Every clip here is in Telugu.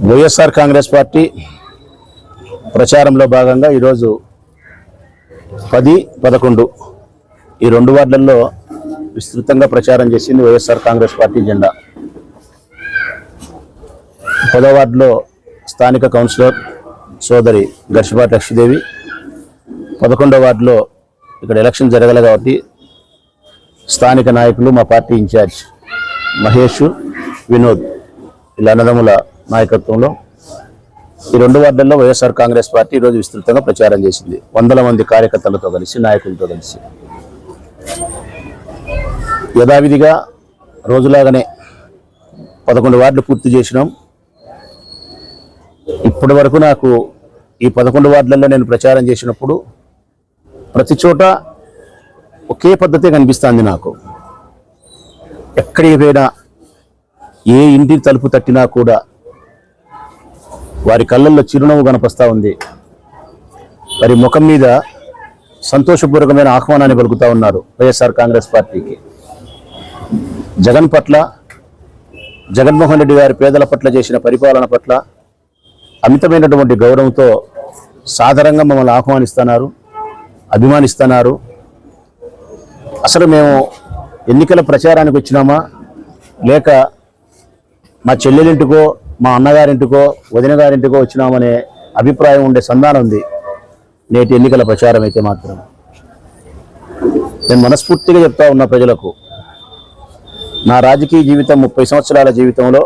వైఎస్ఆర్ కాంగ్రెస్ పార్టీ ప్రచారంలో భాగంగా ఈరోజు పది పదకొండు ఈ రెండు వార్డులలో విస్తృతంగా ప్రచారం చేసింది వైఎస్ఆర్ కాంగ్రెస్ పార్టీ జెండా. పదో వార్డులో స్థానిక కౌన్సిలర్ సోదరి గర్షపాటి లక్ష్మీదేవి పదకొండో వార్డులో ఇక్కడ ఎలక్షన్ జరగలే కాబట్టి స్థానిక నాయకులు మా పార్టీ ఇన్ఛార్జ్ మహేష్ వినోద్ ఇలా అన్నదమ్ముల నాయకత్వంలో ఈ రెండు వార్డుల్లో వైఎస్ఆర్ కాంగ్రెస్ పార్టీ ఈరోజు విస్తృతంగా ప్రచారం చేసింది. వందల మంది కార్యకర్తలతో కలిసి నాయకులతో కలిసి. యథావిధిగా రోజులాగానే పదకొండు వార్డులు పూర్తి చేసినాం. ఇప్పటి వరకు నాకు ఈ పదకొండు వార్డులలో నేను ప్రచారం చేసినప్పుడు ప్రతి చోట ఒకే పద్ధతే కనిపిస్తుంది నాకు. ఎక్కడికి పోయినా ఏ ఇంటి తలుపు తట్టినా కూడా వారి కళ్ళల్లో చిరునవ్వు కనపస్తా ఉంది. వారి ముఖం మీద సంతోషపూర్వకమైన ఆహ్వానాన్ని పలుకుతూ ఉన్నారు వైఎస్ఆర్ కాంగ్రెస్ పార్టీకి. జగన్ పట్ల జగన్మోహన్ రెడ్డి గారి పేదల పట్ల చేసిన పరిపాలన పట్ల అమితమైనటువంటి గౌరవంతో సాధారణంగా మమ్మల్ని ఆహ్వానిస్తున్నారు అభిమానిస్తున్నారు. అసలు మేము ఎన్నికల ప్రచారానికి వచ్చినామా? లేక మా చెల్లెలింటికో మా అన్నగారింటికో వదిన గారింటికో వచ్చినామనే అభిప్రాయం ఉండే సంధానం ఉంది. నేటి ఎన్నికల ప్రచారం అయితే మాత్రం. నేను మనస్ఫూర్తిగా చెప్తా ఉన్న ప్రజలకు నా రాజకీయ జీవితం ముప్పై సంవత్సరాల జీవితంలో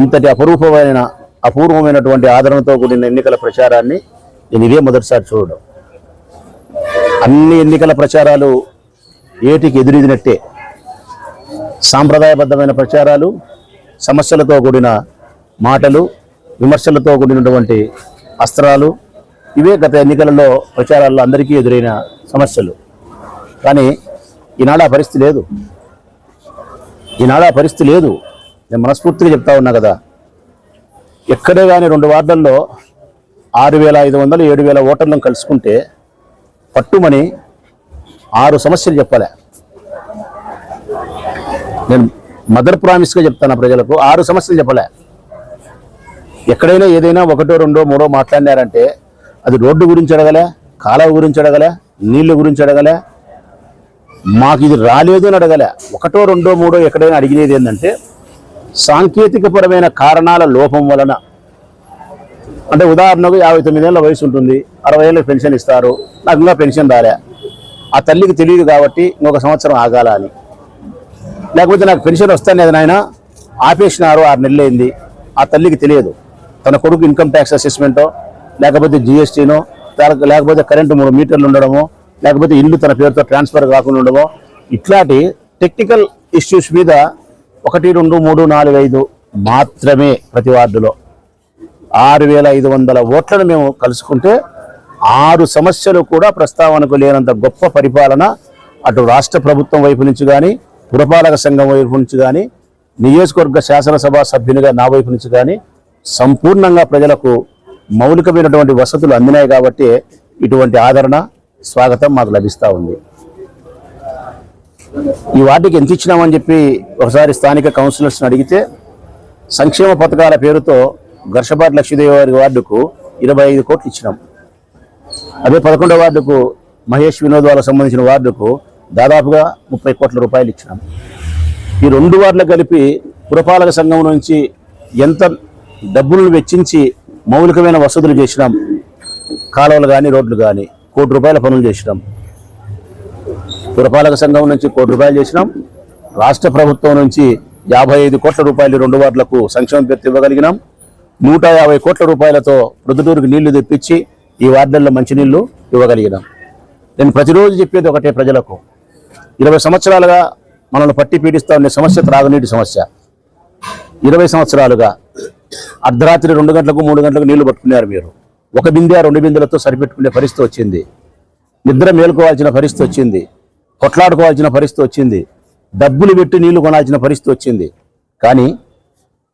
ఇంతటి అపరూపమైన అపూర్వమైనటువంటి ఆదరణతో కూడిన ఎన్నికల ప్రచారాన్ని నేను ఇదే మొదటిసారి చూడడం. అన్ని ఎన్నికల ప్రచారాలు ఏటికి ఎదురీదినట్టే. సాంప్రదాయబద్ధమైన ప్రచారాలు సమస్యలతో కూడిన మాటలు విమర్శలతో కూడినటువంటి అస్త్రాలు ఇవే గత ఎన్నికలలో ప్రచారాల్లో అందరికీ ఎదురైన సమస్యలు. కానీ ఈనాడు ఆ పరిస్థితి లేదు. ఈనాడు ఆ పరిస్థితి లేదు. నేను మనస్ఫూర్తిగా చెప్తా ఉన్నా కదా. ఎక్కడే కానీ రెండు వార్డుల్లో ఆరు వేల ఐదు వందలు ఏడు వేల ఓటర్లను కలుసుకుంటే పట్టుమని ఆరు సమస్యలు చెప్పలే. నేను మదర్ ప్రామిస్గా చెప్తాను ప్రజలకు ఆరు సమస్యలు చెప్పలే. ఎక్కడైనా ఏదైనా ఒకటో రెండో మూడో మాట్లాడినారంటే అది రోడ్డు గురించి అడగలే కాలువ గురించి అడగలే నీళ్ళ గురించి అడగలే మాకు ఇది రాలేదు అని అడగలే. ఒకటో రెండో మూడో ఎక్కడైనా అడిగినది ఏంటంటే సాంకేతికపరమైన కారణాల లోపం వలన. అంటే ఉదాహరణకు యాభై తొమ్మిదేళ్ళ వయసు ఉంటుంది అరవై ఏళ్ళకి పెన్షన్ ఇస్తారు నాకు ఇంకా పెన్షన్ రాలే. ఆ తల్లికి తెలియదు కాబట్టి ఇంకొక సంవత్సరం ఆగాల అని. లేకపోతే నాకు పెన్షన్ వస్తానేది నాయన. ఆపేసినారు ఆరు నెలలైంది ఆ తల్లికి తెలియదు. తన కొడుకు ఇన్కమ్ ట్యాక్స్ అసెస్మెంటో లేకపోతే జిఎస్టీనో లేకపోతే కరెంటు మూడు మీటర్లు ఉండడమో లేకపోతే ఇల్లు తన పేరుతో ట్రాన్స్ఫర్ కాకుండా ఉండడమో ఇట్లాంటి టెక్నికల్ ఇష్యూస్ మీద ఒకటి రెండు మూడు నాలుగు ఐదు మాత్రమే ప్రతి వార్డులో. ఆరు వేల ఐదు వందల ఓట్లను మేము కలుసుకుంటే ఆరు సమస్యలు కూడా ప్రస్తావనకు లేనంత గొప్ప పరిపాలన అటు రాష్ట్ర ప్రభుత్వం వైపు నుంచి కానీ పురపాలక సంఘం వైపు నుంచి కానీ నియోజకవర్గ శాసనసభ సభ్యునిగా నా వైపు నుంచి కానీ సంపూర్ణంగా ప్రజలకు మౌలికమైనటువంటి వసతులు అందినాయి కాబట్టి ఇటువంటి ఆదరణ స్వాగతం మాకు లభిస్తూ ఉంది. ఈ వాటికి ఎంత ఇచ్చినామని చెప్పి ఒకసారి స్థానిక కౌన్సిలర్స్ని అడిగితే సంక్షేమ పథకాల పేరుతో ఘర్షపాటి లక్ష్మీదేవి వారి వార్డుకు ఇరవై ఐదు కోట్లు ఇచ్చినాం. అదే పదకొండవ వార్డుకు మహేష్ వినోద్ వాళ్ళకు సంబంధించిన వార్డుకు దాదాపుగా ముప్పై కోట్ల రూపాయలు ఇచ్చినాం. ఈ రెండు వార్డులు కలిపి పురపాలక సంఘం నుంచి ఎంత డబ్బులను వెచ్చించి మౌలికమైన వసతులు చేసినాం. కాలువలు కానీ రోడ్లు కానీ కోటి రూపాయల పనులు చేసినాం. పురపాలక సంఘం నుంచి కోటి రూపాయలు చేసినాం. రాష్ట్ర ప్రభుత్వం నుంచి యాభై ఐదు కోట్ల రూపాయలు రెండు వార్డులకు సంక్షేమ పెట్టి ఇవ్వగలిగినాం. నూట యాభై కోట్ల రూపాయలతో ప్రొద్దుటూరుకు నీళ్ళు తెప్పించి ఈ వార్డుల్లో మంచినీళ్ళు ఇవ్వగలిగినాం. నేను ప్రతిరోజు చెప్పేది ఒకటే ప్రజలకు. ఇరవై సంవత్సరాలుగా మనల్ని పట్టి పీడిస్తూ ఉండే సమస్య త్రాగునీటి సమస్య. ఇరవై సంవత్సరాలుగా అర్ధరాత్రి రెండు గంటలకు మూడు గంటలకు నీళ్ళు పట్టుకున్నారు మీరు. ఒక బిందె రెండు బిందెలతో సరిపెట్టుకునే పరిస్థితి వచ్చింది. నిద్ర మేలుకోవాల్సిన పరిస్థితి వచ్చింది. కొట్లాడుకోవాల్సిన పరిస్థితి వచ్చింది. డబ్బులు పెట్టి నీళ్ళు కొనాల్సిన పరిస్థితి వచ్చింది. కానీ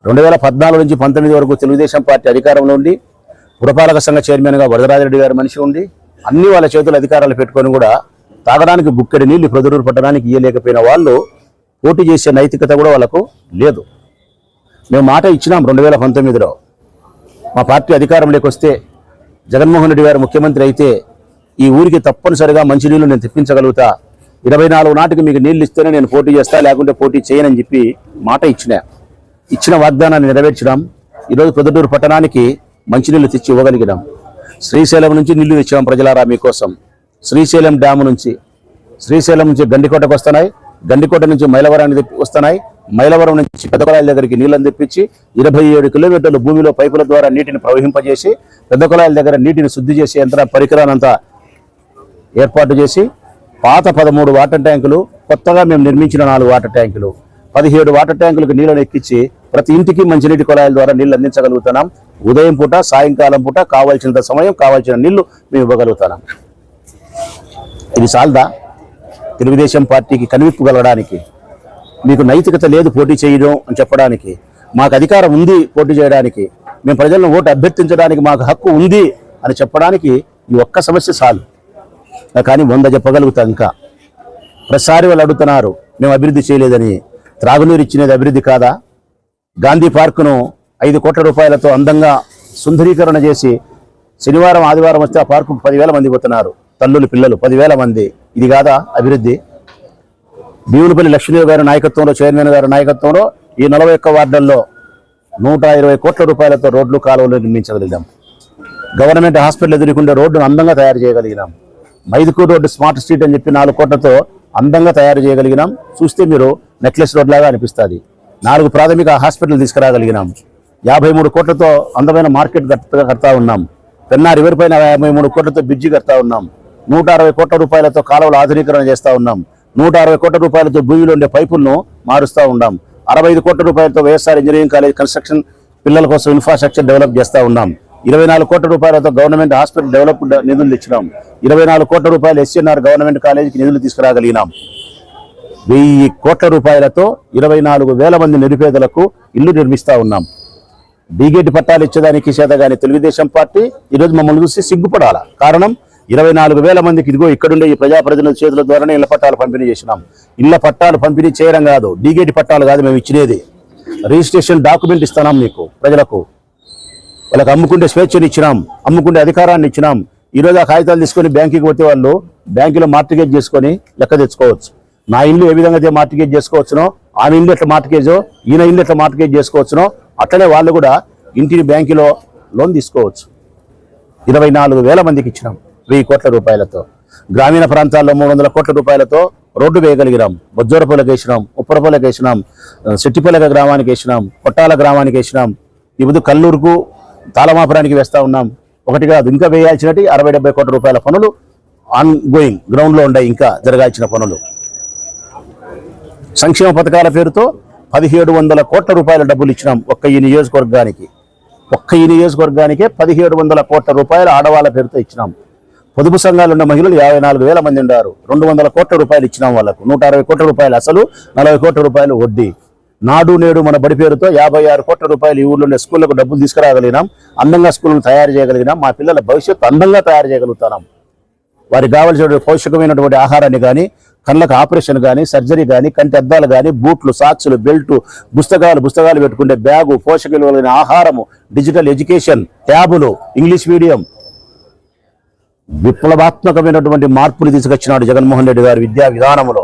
రెండు వేల పద్నాలుగు నుంచి పంతొమ్మిది వరకు తెలుగుదేశం పార్టీ అధికారంలో ఉండి పురపాలక సంఘ చైర్మన్గా వరదరాజరెడ్డి గారి మనిషి ఉండి అన్ని వాళ్ళ చేతులు అధికారాలు పెట్టుకొని కూడా తాగడానికి బుక్కెడి నీళ్ళు ప్రొదరూరు పట్టడానికి ఇయ్యలేకపోయిన వాళ్ళు పోటీ చేసే నైతికత కూడా వాళ్ళకు లేదు. మేము మాట ఇచ్చినాం రెండు వేల పంతొమ్మిదిలో. మా పార్టీ అధికారంలోకి వస్తే జగన్మోహన్ రెడ్డి గారు ముఖ్యమంత్రి అయితే ఈ ఊరికి తప్పనిసరిగా మంచినీళ్ళు నేను తెప్పించగలుగుతా. ఇరవై నాలుగు నాటికి మీకు నీళ్ళు ఇస్తేనే నేను పోటీ చేస్తా లేకుంటే పోటీ చేయనని చెప్పి మాట ఇచ్చిన. ఇచ్చిన వాగ్దానాన్ని నెరవేర్చడం ఈరోజు ప్రొద్దుటూరు పట్టణానికి మంచినీళ్ళు తెచ్చి ఇవ్వగలిగినాం. శ్రీశైలం నుంచి నీళ్ళు తెచ్చాం ప్రజలారా మీకోసం. శ్రీశైలం డ్యాము నుంచి శ్రీశైలం నుంచి గండికోటకు వస్తున్నాయి. గండికోట నుంచి మైలవరానికి వస్తున్నాయి. మైలవరం నుంచి పెద్దకొలాయిల దగ్గరికి నీళ్ళని తెప్పించి ఇరవై ఏడు కిలోమీటర్లు భూమిలో పైపుల ద్వారా నీటిని ప్రవహింపజేసి పెద్దకొలాయిల దగ్గర నీటిని శుద్ధి చేసే యంత్ర పరికరాలంతా ఏర్పాటు చేసి పాత పదమూడు వాటర్ ట్యాంకులు కొత్తగా మేము నిర్మించిన నాలుగు వాటర్ ట్యాంకులు పదిహేడు వాటర్ ట్యాంకులకు నీళ్ళను ఎక్కించి ప్రతి ఇంటికి మంచినీటి కుళాయిల ద్వారా నీళ్ళు అందించగలుగుతున్నాం. ఉదయం పూట సాయంకాలం పూట కావాల్సినంత సమయం కావాల్సిన నీళ్ళు మేము ఇవ్వగలుగుతున్నాం. ఇది చాలదా తెలుగుదేశం పార్టీకి కనివిప్పుగలడానికి మీకు నైతికత లేదు పోటీ చేయడం అని చెప్పడానికి మాకు అధికారం ఉంది పోటీ చేయడానికి మేము ప్రజలను ఓటు అభ్యర్థించడానికి మాకు హక్కు ఉంది అని చెప్పడానికి ఈ ఒక్క సమస్య చాలు. కానీ వంద చెప్పగలుగుతాం ఇంకా. ప్రతిసారి వాళ్ళు అడుగుతున్నారు మేము అభివృద్ధి చేయలేదని. త్రాగునీరు ఇచ్చినది అభివృద్ధి కాదా? గాంధీ పార్కును ఐదు కోట్ల రూపాయలతో అందంగా సుందరీకరణ చేసి శనివారం ఆదివారం వస్తే ఆ పార్కు పదివేల మంది పోతున్నారు. తల్లులు పిల్లలు పదివేల మంది. ఇది కాదా అభివృద్ధి? భీమునిపల్లి లక్ష్మీదేవి గారి నాయకత్వంలో చైర్మన్ గారి నాయకత్వంలో ఈ నలభై ఒక్క వార్డుల్లో నూట ఇరవై కోట్ల రూపాయలతో రోడ్లు కాలువలు నిర్మించగలిగాం. గవర్నమెంట్ హాస్పిటల్ ఎదుర్కొండే రోడ్డును అందంగా తయారు చేయగలిగినాం. మైదుకూరు రోడ్డు స్మార్ట్ స్ట్రీట్ అని చెప్పి నాలుగు కోట్లతో అందంగా తయారు చేయగలిగినాం. చూస్తే మీరు నెక్లెస్ రోడ్ లాగా అనిపిస్తుంది. నాలుగు ప్రాథమిక హాస్పిటల్ తీసుకురాగలిగినాం. యాభై మూడు కోట్లతో అందమైన మార్కెట్ కడతా ఉన్నాం. పెన్నా రివర్ పైన యాభై మూడు కోట్లతో బ్రిడ్జి కడతా ఉన్నాం. నూట అరవై కోట్ల రూపాయలతో కాలువల ఆధునీకరణ చేస్తా ఉన్నాం. నూట అరవై కోట్ల రూపాయలతో భూమిలో ఉండే పైపులను మారుస్తూ ఉన్నాం. అరవై ఐదు కోట్ల రూపాయలతో వైఎస్ఆర్ ఇంజనీరింగ్ కాలేజ్ కన్స్ట్రక్షన్ పిల్లల కోసం ఇన్ఫ్రాస్ట్రక్చర్ డెవలప్ చేస్తా ఉన్నాం. ఇరవై నాలుగు కోట్ల రూపాయలతో గవర్నమెంట్ హాస్పిటల్ డెవలప్ నిధులు ఇచ్చినాం ఇరవై నాలుగు కోట్ల రూపాయలు ఎస్ఎన్ఆర్ గవర్నమెంట్ కాలేజీకి నిధులు తీసుకురాగలిగినాం. వెయ్యి కోట్ల రూపాయలతో ఇరవై నాలుగు వేల మంది నిరుపేదలకు ఇల్లు నిర్మిస్తా ఉన్నాం. డీగేట్ పట్టాలు ఇచ్చేదానికి చేతగాని తెలుగుదేశం పార్టీ ఈరోజు మమ్మల్ని చూసి సిగ్గుపడాల. కారణం ఇరవై నాలుగు వేల మందికి ఇదిగో ఇక్కడుండే ఈ ప్రజాప్రతినిధుల చేతుల ద్వారానే ఇళ్ళ పట్టాలు పంపిణీ చేసినాం. ఇళ్ళ పట్టాలు పంపిణీ చేయడం కాదు డీగేటి పట్టాలు కాదు మేము ఇచ్చినది. రిజిస్ట్రేషన్ డాక్యుమెంట్ ఇస్తున్నాం మీకు ప్రజలకు. వాళ్ళకి అమ్ముకుంటే స్వేచ్ఛను ఇచ్చినాం అమ్ముకుంటే అధికారాన్ని ఇచ్చినాం. ఈరోజు ఆ కాగితాలు తీసుకొని బ్యాంకుకి పోతే వాళ్ళు బ్యాంకులో మార్టిగేజ్ చేసుకొని లెక్క తెచ్చుకోవచ్చు. నా ఇల్లు ఏ విధంగా అయితే మార్టిగేజ్ చేసుకోవచ్చునో ఆమె ఇల్లు ఎట్లా మార్టిగేజో ఈయన ఇల్లు ఎట్లా మార్టిగేజ్ చేసుకోవచ్చునో అట్లనే వాళ్ళు కూడా ఇంటిని బ్యాంకులో లోన్ తీసుకోవచ్చు. ఇరవై నాలుగు వేల మందికి ఇచ్చినాం. వెయ్యి కోట్ల రూపాయలతో. గ్రామీణ ప్రాంతాల్లో మూడు వందల కోట్ల రూపాయలతో రోడ్డు వేయగలిగినాం. బొజ్జోరపల్లెకి వేసినాం ఉప్పరపల్లెకి వేసినాం సెట్టిపల్లెక గ్రామానికి వేసినాం కొట్టాల గ్రామానికి వేసినాం. ఇప్పుడు కల్లూరుకు తాళమాపురానికి వేస్తా ఉన్నాం. ఒకటి కాదు ఇంకా వేయాల్సినట్టు అరవై డెబ్బై కోట్ల రూపాయల పనులు ఆన్ గోయింగ్ గ్రౌండ్లో ఉన్నాయి ఇంకా జరగాల్సిన పనులు. సంక్షేమ పథకాల పేరుతో పదిహేడు వందల కోట్ల రూపాయల డబ్బులు ఇచ్చినాం ఒక్క ఈ నియోజకవర్గానికి. ఒక్క ఈ నియోజకవర్గానికే పదిహేడు వందల కోట్ల రూపాయల ఆడవాళ్ళ పేరుతో ఇచ్చినాం. పొదుపు సంఘాలు ఉన్న మహిళలు యాభై నాలుగు వేల మంది ఉన్నారు రెండు వందల కోట్ల రూపాయలు ఇచ్చినాం వాళ్ళకు. నూట అరవై కోట్ల రూపాయలు అసలు నలభై కోట్ల రూపాయలు వడ్డీ. నాడు నేడు మన బడి పేరుతో యాభై ఆరు కోట్ల రూపాయలు ఈ ఊళ్ళో స్కూళ్ళకు డబ్బులు తీసుకురాగలిగినాం. అందంగా స్కూళ్ళను తయారు చేయగలిగినాం. మా పిల్లల భవిష్యత్తు అందంగా తయారు చేయగలుగుతున్నాం. వారికి కావలసిన పోషకమైనటువంటి ఆహారాన్ని కానీ కళ్ళకు ఆపరేషన్ కానీ సర్జరీ కానీ కంటి అద్దాలు కానీ బూట్లు సాక్సులు బెల్ట్ పుస్తకాలు పుస్తకాలు పెట్టుకునే బ్యాగు పోషక ఆహారము డిజిటల్ ఎడ్యుకేషన్ ట్యాబులు ఇంగ్లీష్ మీడియం విప్లవాత్మకమైనటువంటి మార్పులు తీసుకొచ్చినాడు జగన్మోహన్ రెడ్డి గారి విద్యా విధానంలో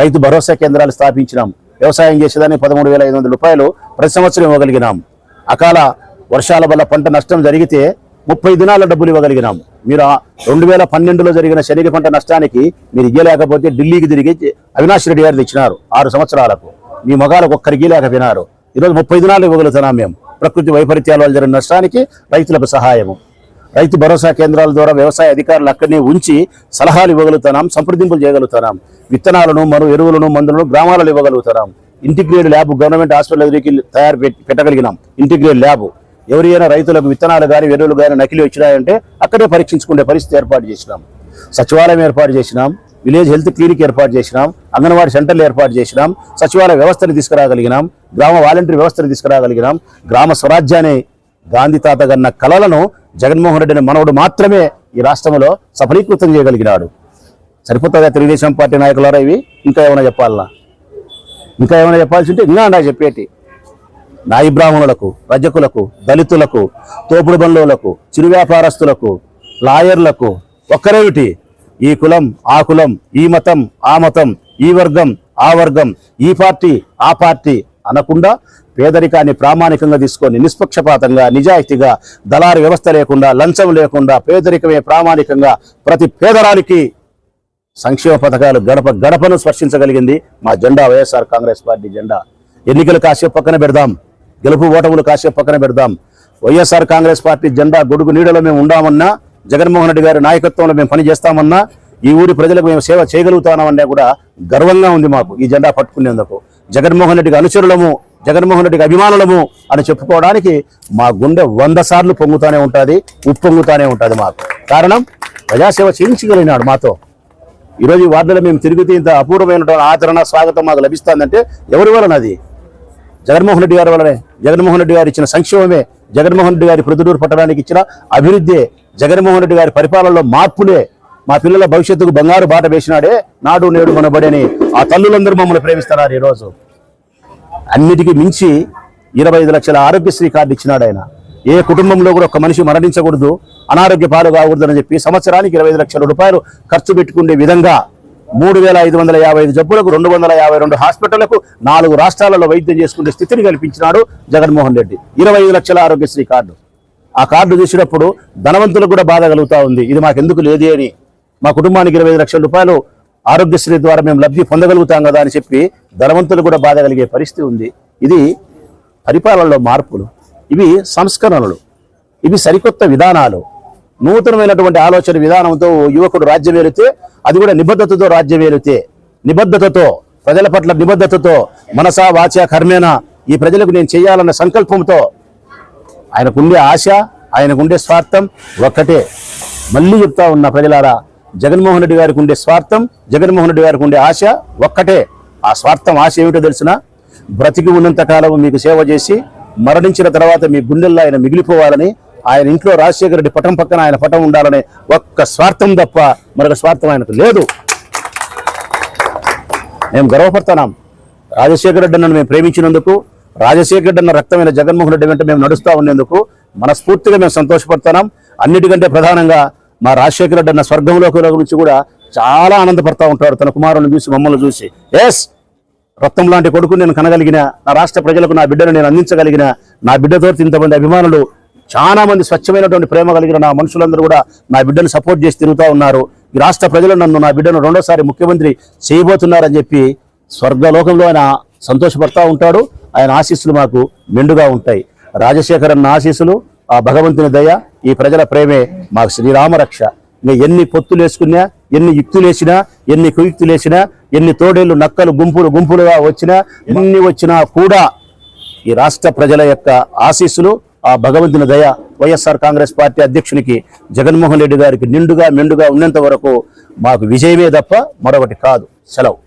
రైతు భరోసా కేంద్రాలు స్థాపించినాం. వ్యవసాయం చేసేదానికి పదమూడు వేల ఐదు వందల రూపాయలు ప్రతి సంవత్సరం ఇవ్వగలిగినాం. అకాల వర్షాల వల్ల పంట నష్టం జరిగితే ముప్పై దినాల డబ్బులు ఇవ్వగలిగినాం. మీరు రెండు వేల పన్నెండులో జరిగిన శనగ పంట నష్టానికి మీరు ఇయ్యలేకపోతే ఢిల్లీకి తిరిగి అవినాష్ రెడ్డి గారు తెచ్చినారు ఆరు సంవత్సరాలకు. మీ మగాలకు ఒక్కరికి ఇయ్యలేకపోయినారు. ఈరోజు ముప్పై దినాలు ఇవ్వగలుగుతున్నాం మేము. ప్రకృతి వైపరీత్యాల వల్ల జరిగిన నష్టానికి రైతులకు సహాయము. రైతు భరోసా కేంద్రాల ద్వారా వ్యవసాయ అధికారులు అక్కడనే ఉంచి సలహాలు ఇవ్వగలుగుతున్నాం సంప్రదింపులు చేయగలుగుతున్నాం విత్తనాలను మరో ఎరువులను మందులను గ్రామాలలో ఇవ్వగలుగుతున్నాం ఇంటిగ్రేటెడ్ ల్యాబ్ గవర్నమెంట్ హాస్పిటల్ ఎదురికి తయారు పెట్టగలిగినాం. Integrated lab. ఎవరైనా రైతులకు విత్తనాలు కానీ ఎరువులు కానీ నకిలీ వచ్చినాయంటే అక్కడే పరీక్షించుకునే పరిస్థితి ఏర్పాటు చేసినాం. సచివాలయం ఏర్పాటు చేసినాం. విలేజ్ హెల్త్ క్లినిక్ ఏర్పాటు చేసినాం. అంగన్వాడీ సెంటర్లు ఏర్పాటు చేసినాం. సచివాలయ వ్యవస్థను తీసుకురాగలిగినాం. గ్రామ వాలంటీర్ వ్యవస్థను తీసుకురాగలిగినాం. గ్రామ స్వరాజ్యాన్ని గాంధీ తాత గన్న కళలను జగన్మోహన్ రెడ్డి అనే మనవడు మాత్రమే ఈ రాష్ట్రంలో సఫలీకృతం చేయగలిగినాడు. సరిపోతుందా తెలుగుదేశం పార్టీ నాయకులారా ఇవి? ఇంకా ఏమైనా చెప్పాలనా? ఇంకా ఏమైనా చెప్పాల్సి ఉంటే ఇంకా నాకు చెప్పేటి. నాయి బ్రాహ్మణులకు రజకులకు దళితులకు తోపుడు బంధువులకు చిరు వ్యాపారస్తులకు లాయర్లకు ఒక్కరేమిటి? ఈ కులం ఆ కులం ఈ మతం ఆ మతం ఈ వర్గం ఆ వర్గం ఈ పార్టీ ఆ పార్టీ అనకుండా పేదరికాన్ని ప్రామాణికంగా తీసుకొని నిష్పక్షపాతంగా నిజాయితీగా దళారి వ్యవస్థ లేకుండా లంచం లేకుండా పేదరికమే ప్రామాణికంగా ప్రతి పేదరానికి సంక్షేమ పథకాలు గడప గడపను స్పర్శించగలిగింది మా జెండా వైఎస్ఆర్ కాంగ్రెస్ పార్టీ జెండా. ఎన్నికలు కాసేపు పక్కన పెడదాం. గెలుపు ఓటములు కాసేపు పక్కన పెడదాం. వైఎస్ఆర్ కాంగ్రెస్ పార్టీ జెండా గొడుగు నీడలో మేము ఉండామన్నా జగన్మోహన్ రెడ్డి గారి నాయకత్వంలో మేము పనిచేస్తామన్నా ఈ ఊరి ప్రజలకు మేము సేవ చేయగలుగుతామన్నా కూడా గర్వంగా ఉంది మాకు ఈ జెండా పట్టుకునేందుకు. జగన్మోహన్ రెడ్డికి అనుచరులము జగన్మోహన్ రెడ్డికి అభిమానులము అని చెప్పుకోవడానికి మా గుండె వంద సార్లు పొంగుతానే ఉంటుంది ఉప్పొంగుతూనే ఉంటుంది మాకు. కారణం ప్రజాసేవ చేయించగలిగినాడు మాతో. ఈరోజు ఈ వార్డులో మేము తిరుగుతూ ఇంత అపూర్వమైనటువంటి ఆదరణ స్వాగతం మాకు లభిస్తుందంటే ఎవరి వలన అది? జగన్మోహన్ రెడ్డి గారి వలనే. జగన్మోహన్ రెడ్డి గారు ఇచ్చిన సంక్షేమమే జగన్మోహన్ రెడ్డి గారి ప్రొద్దుటూరు పట్టడానికి ఇచ్చిన అభివృద్ధి జగన్మోహన్ రెడ్డి గారి పరిపాలనలో మార్పులే మా పిల్లల భవిష్యత్తుకు బంగారు బాట వేసినాడే నాడు నేడు మనబడని. ఆ తల్లులందరూ మమ్మల్ని ప్రేమిస్తున్నారు ఈరోజు. అన్నిటికీ మించి ఇరవై ఐదు లక్షల ఆరోగ్యశ్రీ కార్డు ఇచ్చినాడు ఆయన. ఏ కుటుంబంలో కూడా ఒక మనిషి మరణించకూడదు అనారోగ్య పాలు కాకూడదని చెప్పి సంవత్సరానికి ఇరవై ఐదు లక్షల రూపాయలు ఖర్చు పెట్టుకునే విధంగా మూడు వేల ఐదు వందల యాభై ఐదు జబ్బులకు రెండు వందల యాభై రెండు హాస్పిటళ్ళకు నాలుగు రాష్ట్రాలలో వైద్యం చేసుకునే స్థితిని కల్పించినాడు జగన్మోహన్ రెడ్డి. ఇరవై ఐదు లక్షల ఆరోగ్యశ్రీ కార్డు. ఆ కార్డు చూసినప్పుడు ధనవంతులకు కూడా బాధ కలుగుతూ ఉంది. ఇది మాకెందుకు లేదే అని మా కుటుంబానికి ఇరవై లక్షల రూపాయలు ఆరోగ్యశ్రీ ద్వారా మేము లబ్ధి పొందగలుగుతాం కదా అని చెప్పి ధనవంతులు కూడా బాధ కలిగే పరిస్థితి ఉంది. ఇది పరిపాలనలో మార్పులు ఇవి సంస్కరణలు ఇవి సరికొత్త విధానాలు. నూతనమైనటువంటి ఆలోచన విధానంతో యువకుడు రాజ్యం ఏలితే అది కూడా నిబద్ధతతో రాజ్యం ఏలితే నిబద్ధతతో ప్రజల పట్ల నిబద్ధతతో మనసా వాచ కర్మేణ ఈ ప్రజలకు నేను చేయాలన్న సంకల్పంతో ఆయనకుండే ఆశ ఆయనకుండే స్వార్థం ఒక్కటే. మళ్ళీ చెప్తా ఉన్న ప్రజలారా జగన్మోహన్ రెడ్డి గారికి ఉండే స్వార్థం జగన్మోహన్ రెడ్డి గారికి ఉండే ఆశ ఒక్కటే. ఆ స్వార్థం ఆశ ఏమిటో తెలిసిన? బ్రతికి ఉన్నంత కాలం మీకు సేవ చేసి మరణించిన తర్వాత మీ గుండెల్లో ఆయన మిగిలిపోవాలని ఆయన ఇంట్లో రాజశేఖర రెడ్డి పటం పక్కన ఆయన పటం ఉండాలని ఒక్క స్వార్థం తప్ప మరొక స్వార్థం ఆయనకు లేదు. మేము గర్వపడుతున్నాం. రాజశేఖర రెడ్డి అన్నను మేము ప్రేమించినందుకు రాజశేఖర రెడ్డి అన్న రక్తమైన జగన్మోహన్ రెడ్డి వెంట మేము నడుస్తూ ఉండేందుకు మనస్ఫూర్తిగా మేము సంతోషపడుతున్నాం. అన్నిటికంటే ప్రధానంగా మా రాజశేఖర రెడ్డి అన్న స్వర్గంలోకి గురించి కూడా చాలా ఆనందపడతా ఉంటాడు. తన కుమారుని చూసి మమ్మల్ని చూసి. ఎస్ రక్తం లాంటి కొడుకు నేను కనగలిగిన నా రాష్ట్ర ప్రజలకు నా బిడ్డను నేను అందించగలిగిన నా బిడ్డతో ఇంతమంది అభిమానులు చాలా మంది స్వచ్ఛమైనటువంటి ప్రేమ కలిగిన నా మనుషులందరూ కూడా నా బిడ్డను సపోర్ట్ చేసి తిరుగుతూ ఉన్నారు. ఈ రాష్ట్ర ప్రజలు నన్ను నా బిడ్డను రెండోసారి ముఖ్యమంత్రి చేయబోతున్నారని చెప్పి స్వర్గలోకంలో ఆయన సంతోషపడతా ఉంటాడు. ఆయన ఆశీస్సులు మాకు మెండుగా ఉంటాయి. రాజశేఖర్ అన్న ఆశీస్సులు ఆ భగవంతుని దయ ఈ ప్రజల ప్రేమే మాకు శ్రీరామ రక్ష. ఇంకా ఎన్ని పొత్తులు వేసుకున్నా ఎన్ని యుక్తులేసినా ఎన్ని కుయుక్తులేసినా ఎన్ని తోడేళ్ళు నక్కలు గుంపులు గుంపులుగా వచ్చినా ఎన్ని వచ్చినా కూడా ఈ రాష్ట్ర ప్రజల యొక్క ఆశీస్సులు ఆ భగవంతుని దయ వైఎస్ఆర్ కాంగ్రెస్ పార్టీ అధ్యక్షునికి జగన్మోహన్ రెడ్డి గారికి నిండుగా మెండుగా ఉన్నంత వరకు మాకు విజయమే తప్ప మరొకటి కాదు. సెలవు.